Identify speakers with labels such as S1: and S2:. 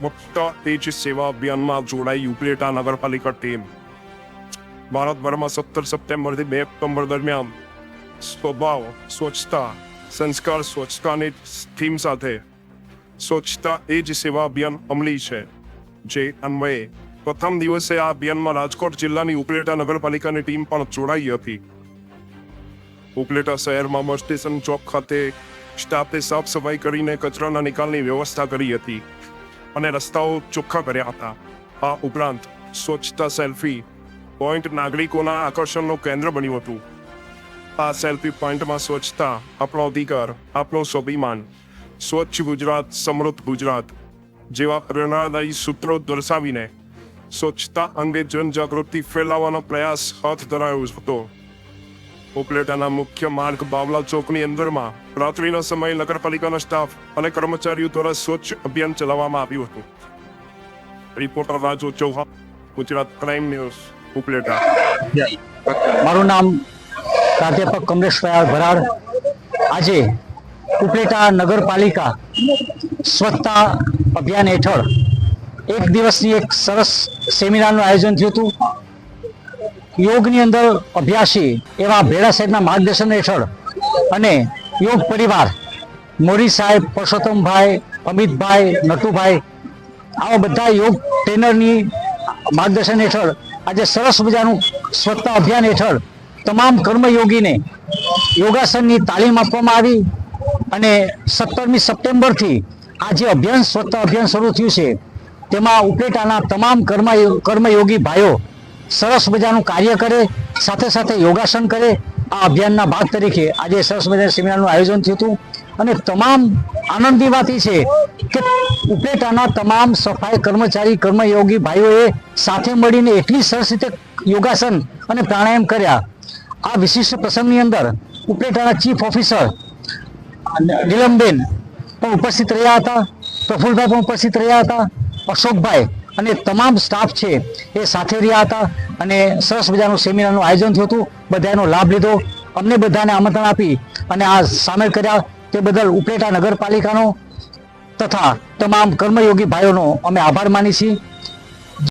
S1: મુક્ત તેજ સેવા અભિયાનમાં જોડાઈ ઉપલેટા નગરપાલિકા ટીમ. ભારતભરમાં સત્તર સપ્ટેમ્બરથી બે ઓક્ટોબર દરમિયાન સ્વભાવ, સ્વચ્છતા, સંસ્કાર, સ્વચ્છતાની થીમ સાથે સ્વચ્છતા એ જ સેવા અભિયાન અમલી છે. જે અન્વયે પ્રથમ દિવસે આ અભિયાનમાં રાજકોટ જિલ્લાની ઉપલેટા નગરપાલિકાની ટીમ પણ જોડાઈ હતી. ઉપલેટા શહેરમાં બસ સ્ટેશન ચોક ખાતે સ્ટાફે સાફ સફાઈ કરીને કચરાના નિકાલની વ્યવસ્થા કરી હતી. અને રસ્તાઓ ચોખ્ખા કર્યા હતા. આ ઉપરાંત સ્વચ્છતા સેલ્ફી પોઈન્ટ નાગરિકોના આકર્ષણનું કેન્દ્ર બન્યું હતું. આ સેલ્ફી પોઈન્ટમાં સ્વચ્છતા, આપણો અધિકાર, આપણો સ્વાભિમાન, સ્વચ્છ ગુજરાત, સમૃદ્ધ ગુજરાત જેવા પ્રેરણાદાયી સૂત્રો દર્શાવીને સ્વચ્છતા અંગે જનજાગૃતિ ફેલાવવાનો પ્રયાસ હાથ ધરાયો હતો. ઉપલેટાના મુખ્ય માર્ગ બાવલા ચોકની અંદરમાં રાત્રિના સમયે નગરપાલિકાના સ્ટાફ અને કર્મચારીઓ દ્વારા સ્વચ્છ અભિયાન ચલાવવામાં આવ્યું હતું. Reporter Raju Chauhan, Gujarat crime news, Upleta.
S2: મારું નામ પ્રાધ્યાપક કમલેશ ભરાડ. આજે ઉપલેટા નગરપાલિકા સ્વચ્છતા અભિયાન હેઠળ એક દિવસની એક સરસ સેમિનારનું આયોજન થયું હતું. યોગની અંદર અભ્યાસી એવા ભેડા સાહેબના માર્ગદર્શન હેઠળ અને યોગ પરિવાર, મોરી સાહેબ, પરસોત્તમભાઈ, અમિતભાઈ, નટુભાઈ, આવા બધા યોગ ટ્રેનરની માર્ગદર્શન હેઠળ આજે સરસ મજાનું સ્વચ્છતા અભિયાન હેઠળ તમામ કર્મયોગીને યોગાસનની તાલીમ આપવામાં આવી અને સત્તરમી સપ્ટેમ્બરથી આ જે અભિયાન, સ્વચ્છતા અભિયાન શરૂ થયું છે, તેમાં ઉપલેટાના તમામ કર્મ કર્મયોગી ભાઈઓ સરસ મજાનું કાર્ય કરે, સાથે સાથે યોગાસન કરે. આ અભિયાનના ભાગ તરીકે આજે સરસ મજાના સેમિનારનું આયોજન થયું હતું. અને તમામ આનંદની વાત એ છે કે ઉપલેટાના તમામ સફાઈ કર્મચારી, કર્મયોગી ભાઈઓએ સાથે મળીને એટલી સરસ રીતે યોગાસન અને પ્રાણાયામ કર્યા. આ વિશિષ્ટ પ્રસંગની અંદર ઉપલેટાના ચીફ ઓફિસર નીલમબેન પણ ઉપસ્થિત રહ્યા હતા, પ્રફુલભાઈ પણ ઉપસ્થિત રહ્યા હતા, અશોકભાઈ અને તમામ સ્ટાફ છે એ સાથે રહ્યા હતા. અને સરસ મજાનું સેમિનારનું આયોજન થયું હતું. બધાનો લાભ લીધો. અમને બધાને આમંત્રણ આપી અને આ સામેલ કર્યા તે બદલ ઉપલેટા નગરપાલિકાનો તથા તમામ કર્મયોગી ભાઈઓનો અમે આભાર માની છીએ.